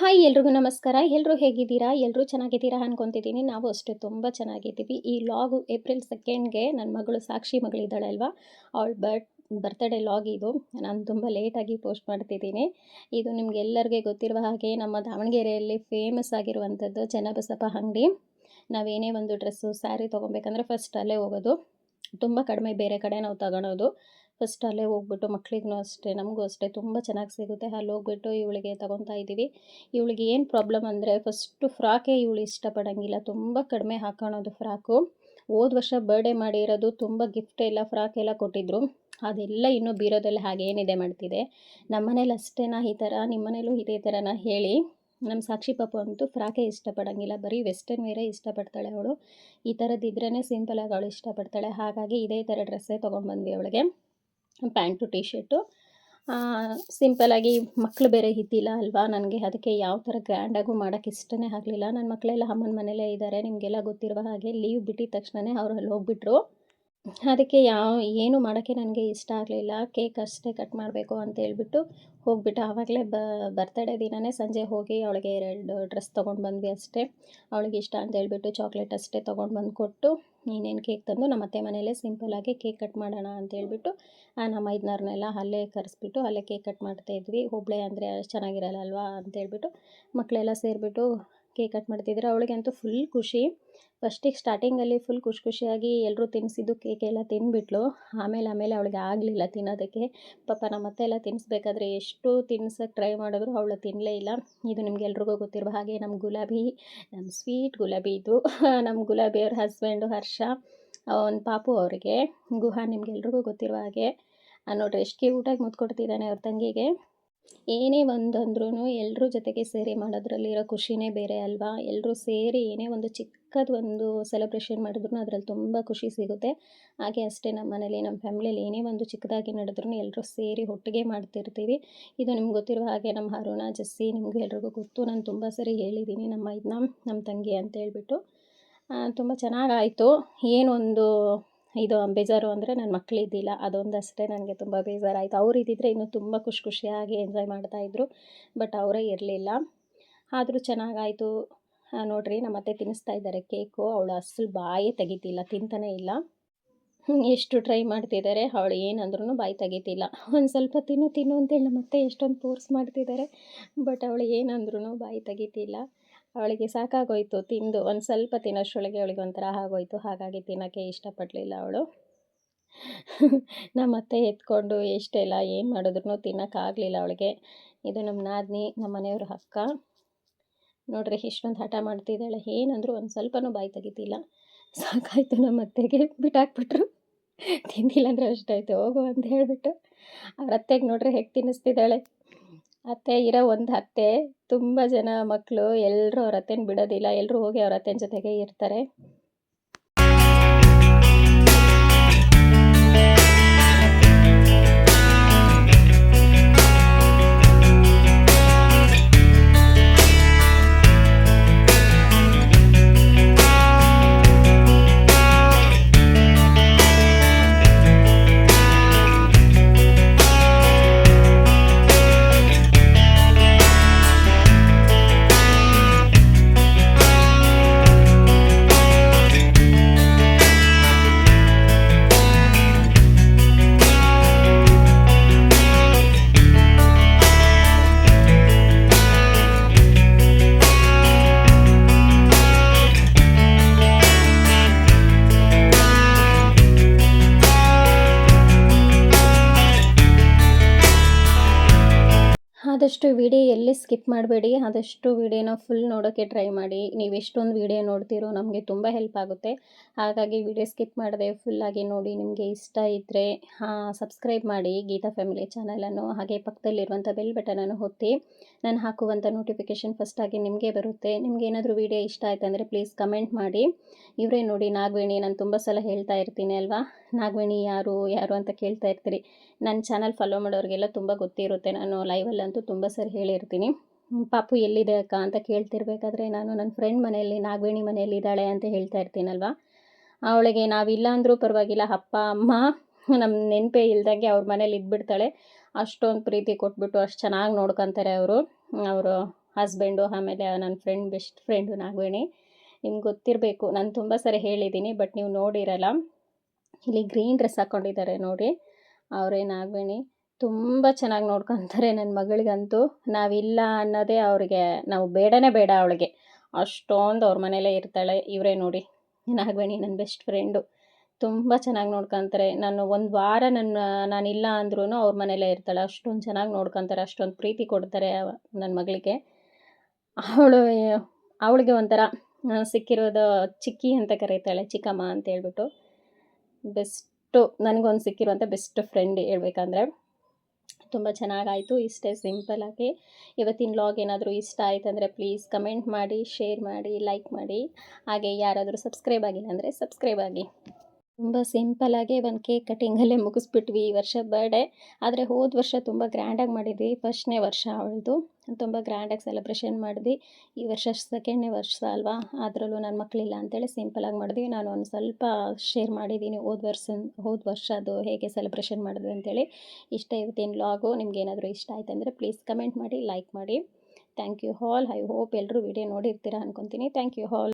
Hi ಎಲ್ರಿಗೂ ನಮಸ್ಕಾರ. ಎಲ್ಲರೂ ಹೇಗಿದ್ದೀರಾ? ಎಲ್ಲರೂ ಚೆನ್ನಾಗಿದ್ದೀರಾ ಅನ್ಕೊತಿದ್ದೀನಿ. ನಾವು ಅಷ್ಟೇ ತುಂಬ ಚೆನ್ನಾಗಿದ್ದೀವಿ. ಈ ಲಾಗು ಏಪ್ರಿಲ್ ಸೆಕೆಂಡ್ಗೆ ನನ್ನ ಮಗಳು ಸಾಕ್ಷಿ ಮಗಳಿದ್ದಾಳೆ ಅಲ್ವಾ ಅವಳು ಬರ್ತ್ ಬರ್ತ್ಡೇ ಲಾಗ್ ಇದು. ನಾನು ತುಂಬ ಲೇಟಾಗಿ ಪೋಸ್ಟ್ ಮಾಡ್ತಿದ್ದೀನಿ. ಇದು ನಿಮಗೆಲ್ಲರಿಗೆ ಗೊತ್ತಿರುವ ಹಾಗೆ ನಮ್ಮ ದಾವಣಗೆರೆಯಲ್ಲಿ ಫೇಮಸ್ ಆಗಿರುವಂಥದ್ದು ಚೆನ್ನಬಸಪ್ಪ ಅಂಗಡಿ. ನಾವೇನೇ ಒಂದು ಡ್ರೆಸ್ಸು ಸ್ಯಾರಿ ತೊಗೊಬೇಕಂದ್ರೆ ಫಸ್ಟ್ ಅಲ್ಲೇ ಹೋಗೋದು. ತುಂಬ ಕಡಿಮೆ ಬೇರೆ ಕಡೆ ನಾವು ತಗೊಳೋದು. ಫಸ್ಟ್ ಅಲ್ಲೇ ಹೋಗ್ಬಿಟ್ಟು ಮಕ್ಳಿಗೂ ಅಷ್ಟೇ, ನಮಗೂ ಅಷ್ಟೇ, ತುಂಬ ಚೆನ್ನಾಗಿ ಸಿಗುತ್ತೆ. ಅಲ್ಲಿ ಹೋಗ್ಬಿಟ್ಟು ಇವಳಿಗೆ ತಗೊತಾ ಇದ್ದೀವಿ. ಇವಳಿಗೆ ಏನು ಪ್ರಾಬ್ಲಮ್ ಅಂದರೆ ಫಸ್ಟು ಫ್ರಾಕೇ ಇವಳು ಇಷ್ಟಪಡೋಂಗಿಲ್ಲ. ತುಂಬ ಕಡಿಮೆ ಹಾಕೋಳೋದು ಫ್ರಾಕು. ಹೋದ ವರ್ಷ ಬರ್ಡೇ ಮಾಡಿರೋದು ತುಂಬ ಗಿಫ್ಟ್ ಎಲ್ಲ ಫ್ರಾಕ್ ಎಲ್ಲ ಕೊಟ್ಟಿದ್ರು. ಅದೆಲ್ಲ ಇನ್ನೂ ಬೀರೋದಲ್ಲಿ ಹಾಗೇನಿದೆ ಮಾಡ್ತಿದೆ. ನಮ್ಮ ಮನೇಲಿ ಅಷ್ಟೇನಾ ಈ ಥರ ನಿಮ್ಮ ಮನೇಲೂ ಇದೇ ಥರನ ಹೇಳಿ. ನಮ್ಮ ಸಾಕ್ಷಿ ಪಾಪು ಅಂತೂ ಫ್ರಾಕೇ ಇಷ್ಟಪಡೋಂಗಿಲ್ಲ. ಬರೀ ವೆಸ್ಟರ್ನ್ ವೇರೇ ಇಷ್ಟಪಡ್ತಾಳೆ ಅವಳು. ಈ ಥರದ್ದು ಸಿಂಪಲಾಗಿ ಅವಳು ಇಷ್ಟಪಡ್ತಾಳೆ. ಹಾಗಾಗಿ ಇದೇ ಥರ ಡ್ರೆಸ್ಸೇ ತೊಗೊಂಡ್ಬಂದ್ವಿ ಅವಳಿಗೆ. ಪ್ಯಾಂಟು ಟಿ ಶರ್ಟು ಸಿಂಪಲಾಗಿ ಮಕ್ಕಳು ಬೇರೆ ಇದ್ದಿಲ್ಲ ಅಲ್ವಾ? ನನಗೆ ಅದಕ್ಕೆ ಯಾವ ಥರ ಗ್ರ್ಯಾಂಡಾಗೂ ಮಾಡೋಕ್ಕೆ ಇಷ್ಟನೇ ಆಗಲಿಲ್ಲ. ನನ್ನ ಮಕ್ಕಳೆಲ್ಲ ಅಮ್ಮನ ಮನೇಲೇ ಇದ್ದಾರೆ ನಿಮಗೆಲ್ಲ ಗೊತ್ತಿರುವ ಹಾಗೆ ಲೀವ್ ಬಿಟ್ಟಿದ ತಕ್ಷಣವೇ ಅವ್ರು ಅಲ್ಲಿ ಹೋಗ್ಬಿಟ್ರು. ಅದಕ್ಕೆ ಯಾವ, ಏನು ಮಾಡೋಕ್ಕೆ ನನಗೆ ಇಷ್ಟ ಆಗಲಿಲ್ಲ. ಕೇಕ್ ಅಷ್ಟೇ ಕಟ್ ಮಾಡಬೇಕು ಅಂತ ಹೇಳ್ಬಿಟ್ಟು ಹೋಗ್ಬಿಟ್ಟು ಆವಾಗಲೇ ಬರ್ತಡೇ ದಿನವೇ ಸಂಜೆ ಹೋಗಿ ಅವಳಿಗೆ ಎರಡು ಡ್ರೆಸ್ ತೊಗೊಂಡು ಬಂದ್ವಿ ಅಷ್ಟೇ. ಅವಳಿಗೆ ಇಷ್ಟ ಅಂತ ಹೇಳ್ಬಿಟ್ಟು ಚಾಕ್ಲೇಟ್ ಅಷ್ಟೇ ತೊಗೊಂಡು ಬಂದು ಕೊಟ್ಟು ಇನ್ನೇನು ಕೇಕ್ ತಂದು ನಮ್ಮ ಅತ್ತೆ ಮನೆಯಲ್ಲೇ ಸಿಂಪಲಾಗಿ ಕೇಕ್ ಕಟ್ ಮಾಡೋಣ ಅಂತ ಹೇಳ್ಬಿಟ್ಟು ನಮ್ಮ ಐದನಾರನ್ನೆಲ್ಲ ಅಲ್ಲೇ ಕರೆಸ್ಬಿಟ್ಟು ಅಲ್ಲೇ ಕೇಕ್ ಕಟ್ ಮಾಡ್ತಾಯಿದ್ವಿ ಹುಬ್ಳೆ ಅಂದರೆ ಚೆನ್ನಾಗಿರಲ್ಲ ಅಲ್ವಾ ಅಂತೇಳ್ಬಿಟ್ಟು ಮಕ್ಕಳೆಲ್ಲ ಸೇರಿಬಿಟ್ಟು ಕೇಕ್ ಕಟ್ ಮಾಡ್ತಿದ್ರು. ಅವಳಿಗೆ ಅಂತೂ ಫುಲ್ ಖುಷಿ ಫಸ್ಟಿಗೆ ಸ್ಟಾರ್ಟಿಂಗಲ್ಲಿ ಫುಲ್ ಖುಷಿ ಖುಷಿಯಾಗಿ ಎಲ್ಲರೂ ತಿನ್ನಿಸಿದ್ದು ಕೇಕ್ ಎಲ್ಲ ತಿನ್ಬಿಟ್ಲು. ಆಮೇಲೆ ಆಮೇಲೆ ಅವಳಿಗೆ ಆಗಲಿಲ್ಲ ತಿನ್ನೋದಕ್ಕೆ. ಪಾಪ ನಮ್ಮ ಅತ್ತೆ ಎಲ್ಲ ತಿನ್ನಿಸ್ಬೇಕಾದ್ರೆ ಎಷ್ಟು ತಿನ್ಸೋಕ್ಕೆ ಟ್ರೈ ಮಾಡಿದ್ರು ಅವಳು ತಿನ್ನಲೇ ಇಲ್ಲ. ಇದು ನಿಮ್ಗೆ ಎಲ್ರಿಗೂ ಗೊತ್ತಿರುವ ಹಾಗೆ ನಮ್ಮ ಗುಲಾಬಿ ನಮ್ಮ ಸ್ವೀಟ್ ಗುಲಾಬಿ ಇದು. ನಮ್ಮ ಗುಲಾಬಿ ಅವ್ರ ಹಸ್ಬೆಂಡು ಹರ್ಷ ಒಂದು ಪಾಪು ಅವರಿಗೆ. ಗುಹಾ ನಿಮ್ಗೆಲ್ರಿಗೂ ಗೊತ್ತಿರುವ ಹಾಗೆ. ನೋಡ್ರಿ, ಎಷ್ಟು ಕ್ಯೂಟಾಗಿ ಮುದ್ದು ಕೊಡ್ತಿದ್ದಾನೆ ಅವ್ರ ತಂಗಿಗೆ. ಏನೇ ಒಂದಂದ್ರೂ ಎಲ್ಲರೂ ಜೊತೆಗೆ ಸೇರಿ ಮಾಡೋದ್ರಲ್ಲಿರೋ ಖುಷಿನೇ ಬೇರೆ ಅಲ್ವಾ? ಎಲ್ಲರೂ ಸೇರಿ ಏನೇ ಒಂದು ಚಿಕ್ಕದು ಒಂದು ಸೆಲೆಬ್ರೇಷನ್ ಮಾಡಿದ್ರು ಅದರಲ್ಲಿ ತುಂಬ ಖುಷಿ ಸಿಗುತ್ತೆ. ಹಾಗೆ ಅಷ್ಟೇ ನಮ್ಮ ಮನೇಲಿ, ನಮ್ಮ ಫ್ಯಾಮಿಲಿಯಲ್ಲಿ ಏನೇ ಒಂದು ಚಿಕ್ಕದಾಗಿ ನಡೆದ್ರೂ ಎಲ್ಲರೂ ಸೇರಿ ಒಟ್ಟಿಗೆ ಮಾಡ್ತಿರ್ತೀವಿ. ಇದು ನಿಮ್ಗೆ ಗೊತ್ತಿರುವ ಹಾಗೆ ನಮ್ಮ ಅರುಣ ಜಸ್ಸಿ ನಿಮಗೆ ಎಲ್ರಿಗೂ ಗೊತ್ತು. ನಾನು ತುಂಬ ಸರಿ ಹೇಳಿದ್ದೀನಿ ನಮ್ಮ ಇದನ್ನ ನಮ್ಮ ತಂಗಿ ಅಂತ ಹೇಳ್ಬಿಟ್ಟು. ತುಂಬ ಚೆನ್ನಾಗಾಯಿತು. ಏನೊಂದು ಇದು ಬೇಜಾರು ಅಂದರೆ ನನ್ನ ಮಕ್ಕಳಿದ್ದಿಲ್ಲ ಅದೊಂದಷ್ಟೇ ನನಗೆ ತುಂಬ ಬೇಜಾರಾಯಿತು. ಅವ್ರು ಇದ್ದಿದ್ರೆ ಇನ್ನೂ ತುಂಬ ಖುಷಿ ಖುಷಿಯಾಗಿ ಎಂಜಾಯ್ ಮಾಡ್ತಾಯಿದ್ರು ಬಟ್ ಅವರೇ ಇರಲಿಲ್ಲ. ಆದರೂ ಚೆನ್ನಾಗಾಯಿತು. ನೋಡಿರಿ ನಮ್ಮ ಅತ್ತೆ ತಿನ್ನಿಸ್ತಾ ಇದ್ದಾರೆ ಕೇಕು, ಅವಳು ಅಸಲು ಬಾಯೇ ತೆಗಿತಿಲ್ಲ, ತಿಂತಾನೇ ಇಲ್ಲ. ಎಷ್ಟು ಟ್ರೈ ಮಾಡ್ತಿದ್ದಾರೆ ಅವಳು ಏನಂದ್ರೂ ಬಾಯಿ ತೆಗಿತಿಲ್ಲ. ಒಂದು ಸ್ವಲ್ಪ ತಿನ್ನು ತಿನ್ನು ಅಂತೇಳಿ ಮತ್ತೆ ಎಷ್ಟೊಂದು ಫೋರ್ಸ್ ಮಾಡ್ತಿದ್ದಾರೆ ಬಟ್ ಅವಳು ಏನಂದ್ರೂ ಬಾಯಿ ತೆಗಿತಿಲ್ಲ. ಅವಳಿಗೆ ಸಾಕಾಗೋಯ್ತು, ತಿಂದು. ಒಂದು ಸ್ವಲ್ಪ ತಿನ್ನೋಷ್ಟೊಳಗೆ ಅವಳಿಗೆ ಒಂಥರ ಆಗೋಯ್ತು, ಹಾಗಾಗಿ ತಿನ್ನೋಕ್ಕೆ ಇಷ್ಟಪಡಲಿಲ್ಲ ಅವಳು. ನಮ್ಮ ಅತ್ತೆ ಎತ್ಕೊಂಡು ಎಷ್ಟೆಲ್ಲ ಏನು ಮಾಡಿದ್ರು ತಿನ್ನೋಕ್ಕಾಗಲಿಲ್ಲ ಅವಳಿಗೆ. ಇದು ನಮ್ಮ ನಾದಿನಿ ನಮ್ಮ ಮನೆಯವ್ರ ಅಕ್ಕ. ನೋಡ್ರಿ, ಇಷ್ಟೊಂದು ಹಠ ಮಾಡ್ತಿದ್ದಾಳೆ. ಏನಂದ್ರೂ ಒಂದು ಸ್ವಲ್ಪನೂ ಬಾಯಿ ತೆಗಿತಿಲ್ಲ. ಸಾಕಾಯಿತು ನಮ್ಮ ಅತ್ತೆಗೆ ಬಿಟ್ಟಾಕ್ಬಿಟ್ರು ತಿಂದಿಲ್ಲ ಅಂದರೆ ಅಷ್ಟಾಯ್ತು, ಹೋಗು ಅಂತ ಹೇಳಿಬಿಟ್ಟು ಅವ್ರ ಅತ್ತೆಗೆ ನೋಡ್ರಿ ಹೇಗೆ ತಿನ್ನಿಸ್ತಿದ್ದಾಳೆ. ಅತ್ತೆ ಇರೋ ಒಂದು ಅತ್ತೆ, ತುಂಬ ಜನ ಮಕ್ಕಳು ಎಲ್ಲರೂ ಅವ್ರ ಅತ್ತೆನ ಬಿಡೋದಿಲ್ಲ. ಎಲ್ಲರೂ ಹೋಗಿ ಅವ್ರ ಅತ್ತೆನ ಜೊತೆಗೆ ಇರ್ತಾರೆ. ಆದಷ್ಟು ವಿಡಿಯೋ ಎಲ್ಲಿ ಸ್ಕಿಪ್ ಮಾಡಬೇಡಿ, ಆದಷ್ಟು ವಿಡಿಯೋನ ಫುಲ್ ನೋಡೋಕ್ಕೆ ಟ್ರೈ ಮಾಡಿ. ನೀವು ಎಷ್ಟೊಂದು ವಿಡಿಯೋ ನೋಡ್ತೀರೋ ನಮಗೆ ತುಂಬ ಹೆಲ್ಪ್ ಆಗುತ್ತೆ. ಹಾಗಾಗಿ ವಿಡಿಯೋ ಸ್ಕಿಪ್ ಮಾಡಿದೆ ಫುಲ್ಲಾಗಿ ನೋಡಿ ನಿಮಗೆ ಇಷ್ಟ ಇದ್ದರೆ ಸಬ್ಸ್ಕ್ರೈಬ್ ಮಾಡಿ ಗೀತಾ ಫ್ಯಾಮಿಲಿ ಚಾನಲನ್ನು ಹಾಗೆ ಪಕ್ಕದಲ್ಲಿರುವಂಥ ಬೆಲ್ ಬಟನನ್ನು ಒತ್ತಿ. ನಾನು ಹಾಕುವಂಥ ನೋಟಿಫಿಕೇಷನ್ ಫಸ್ಟಾಗಿ ನಿಮಗೆ ಬರುತ್ತೆ. ನಿಮ್ಗೆ ಏನಾದರೂ ವಿಡಿಯೋ ಇಷ್ಟ ಆಯ್ತು ಅಂದರೆ ಪ್ಲೀಸ್ ಕಮೆಂಟ್ ಮಾಡಿ. ಇವರೇ ನೋಡಿ ನಾಗವೇಣಿ, ನಾನು ತುಂಬ ಸಲ ಹೇಳ್ತಾ ಇರ್ತೀನಿ ಅಲ್ವಾ? ನಾಗವೇಣಿ ಯಾರು ಯಾರು ಅಂತ ಕೇಳ್ತಾ ಇರ್ತೀರಿ. ನನ್ನ ಚಾನಲ್ ಫಾಲೋ ಮಾಡೋರಿಗೆಲ್ಲ ತುಂಬ ಗೊತ್ತಿರುತ್ತೆ. ನಾನು ಲೈವಲ್ಲಂತೂ ತುಂಬ ಸರಿ ಹೇಳಿರ್ತೀನಿ. ಪಾಪು ಎಲ್ಲಿದೆ ಅಕ್ಕ ಅಂತ ಕೇಳ್ತಿರ್ಬೇಕಾದ್ರೆ ನಾನು ನನ್ನ ಫ್ರೆಂಡ್ ಮನೆಯಲ್ಲಿ, ನಾಗವೇಣಿ ಮನೆಯಲ್ಲಿ ಇದ್ದಾಳೆ ಅಂತ ಹೇಳ್ತಾ ಇರ್ತೀನಲ್ವ? ಅವಳಿಗೆ ನಾವಿಲ್ಲ ಅಂದರೂ ಪರವಾಗಿಲ್ಲ, ಅಪ್ಪ, ಅಮ್ಮ ನಮ್ಮ ನೆನಪೇ ಇಲ್ದಂಗೆ ಅವ್ರ ಮನೇಲಿ ಇದ್ಬಿಡ್ತಾಳೆ. ಅಷ್ಟೊಂದು ಪ್ರೀತಿ ಕೊಟ್ಬಿಟ್ಟು ಅಷ್ಟು ಚೆನ್ನಾಗಿ ನೋಡ್ಕೊತಾರೆ ಅವರು. ಅವರು ಹಸ್ಬೆಂಡು ಆಮೇಲೆ ನನ್ನ ಫ್ರೆಂಡ್ ಬೆಸ್ಟ್ ಫ್ರೆಂಡು ನಾಗವೇಣಿ. ನಿಮ್ಗೆ ಗೊತ್ತಿರಬೇಕು, ನಾನು ತುಂಬ ಸರಿ ಹೇಳಿದ್ದೀನಿ ಬಟ್ ನೀವು ನೋಡಿರಲ್ಲ. ಇಲ್ಲಿ ಗ್ರೀನ್ ಡ್ರೆಸ್ ಹಾಕ್ಕೊಂಡಿದ್ದಾರೆ ನೋಡಿ. ಅವರೇ ನಾಗವೇಣಿ ತುಂಬ ಚೆನ್ನಾಗಿ ನೋಡ್ಕೊತಾರೆ ನನ್ನ ಮಗಳಿಗಂತೂ. ನಾವಿಲ್ಲ ಅನ್ನೋದೇ ಅವ್ರಿಗೆ, ನಾವು ಬೇಡನೇ ಬೇಡ ಅವಳಿಗೆ. ಅಷ್ಟೊಂದು ಅವ್ರ ಮನೇಲೇ ಇರ್ತಾಳೆ, ಇವರೇ ನೋಡಿ. ನಾಗವೇಣಿ ನನ್ನ ಬೆಸ್ಟ್ ಫ್ರೆಂಡು ತುಂಬ ಚೆನ್ನಾಗಿ ನೋಡ್ಕೊತಾರೆ. ನಾನು ಒಂದು ವಾರ ನನ್ನ, ನಾನಿಲ್ಲ ಅಂದ್ರೂ ಅವ್ರ ಮನೇಲೇ ಇರ್ತಾಳೆ. ಅಷ್ಟೊಂದು ಚೆನ್ನಾಗಿ ನೋಡ್ಕೊತಾರೆ. ಅಷ್ಟೊಂದು ಪ್ರೀತಿ ಕೊಡ್ತಾರೆ ನನ್ನ ಮಗಳಿಗೆ. ಅವಳು, ಅವಳಿಗೆ ಒಂಥರ ಸಿಕ್ಕಿರೋದು ಚಿಕ್ಕಿ ಅಂತ ಕರೀತಾಳೆ, ಚಿಕ್ಕಮ್ಮ ಅಂತ ಹೇಳ್ಬಿಟ್ಟು. ಬೆಸ್ಟು, ನನಗೊಂದು ಸಿಕ್ಕಿರುವಂಥ ಬೆಸ್ಟ್ ಫ್ರೆಂಡ್ ಹೇಳ್ಬೇಕಂದ್ರೆ. ತುಂಬ ಚೆನ್ನಾಗಾಯಿತು, ಇಷ್ಟೇ ಸಿಂಪಲ್ಲಾಗಿ ಇವತ್ತಿನ ಲಾಗ್ ಏನಾದರೂ ಇಷ್ಟ ಆಯ್ತಂದರೆ ಪ್ಲೀಸ್ ಕಮೆಂಟ್ ಮಾಡಿ ಶೇರ್ ಮಾಡಿ ಲೈಕ್ ಮಾಡಿ. ಹಾಗೆ ಯಾರಾದರೂ ಸಬ್ಸ್ಕ್ರೈಬ್ ಆಗಿಲ್ಲ ಅಂದರೆ ಸಬ್ಸ್ಕ್ರೈಬ್ ಆಗಿ. ತುಂಬ ಸಿಂಪಲ್ಲಾಗಿ ಒಂದು ಕೇಕ್ ಕಟ್ಟಿಂಗಲ್ಲೇ ಮುಗಿಸ್ಬಿಟ್ವಿ ಈ ವರ್ಷ ಬರ್ಡೇ ಆದರೆ ಹೋದ ವರ್ಷ ತುಂಬ ಗ್ರ್ಯಾಂಡಾಗಿ ಮಾಡಿದ್ವಿ. ಫಸ್ಟ್ನೇ ವರ್ಷ ಅವಳದು. ತುಂಬ ಗ್ರ್ಯಾಂಡಾಗಿ ಸೆಲೆಬ್ರೇಷನ್ ಮಾಡಿದ್ವಿ. ಈ ವರ್ಷ ಸೆಕೆಂಡ್ನೇ ವರ್ಷ ಅಲ್ವಾ? ಅದರಲ್ಲೂ ನನ್ನ ಮಕ್ಕಳಿಲ್ಲ ಅಂತೇಳಿ ಸಿಂಪಲಾಗಿ ಮಾಡಿದ್ವಿ. ನಾನು ಒಂದು ಸ್ವಲ್ಪ ಶೇರ್ ಮಾಡಿದ್ದೀನಿ ಹೋದ ವರ್ಷ ಹೋದ ಅದು ಹೇಗೆ ಸೆಲೆಬ್ರೇಷನ್ ಮಾಡಿದ್ವಿ ಅಂತೇಳಿ. ಇಷ್ಟ ಇವತ್ತಿನ ಲಾಗು ನಿಮ್ಗೆ ಏನಾದರೂ ಇಷ್ಟ ಆಯ್ತು ಅಂದರೆ ಪ್ಲೀಸ್ ಕಮೆಂಟ್ ಮಾಡಿ ಲೈಕ್ ಮಾಡಿ. Thank you all I hope ಎಲ್ಲರೂ ವಿಡಿಯೋ ನೋಡಿರ್ತೀರಾ ಅನ್ಕೊತೀನಿ. Thank you hall